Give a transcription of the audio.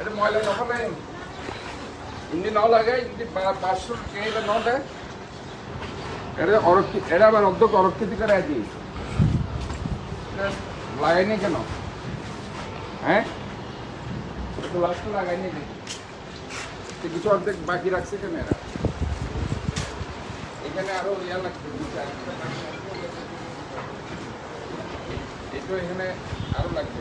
এটা ময়লা না ফেলাই ইন্দি ন লাগে ইন্দি পাঁচশো এটা ন দেয় এটা অরক্ষিত এটা আবার অর্ধেক অরক্ষিত করে আছি লাগাইনি কেন? হ্যাঁ? একটু লাস্টে লাগাইনি কিছু অর্ধেক বাকি রাখছে কেন এরা? এখানে আরও ইয়া লাগছে তো এখানে আরও লাগবে।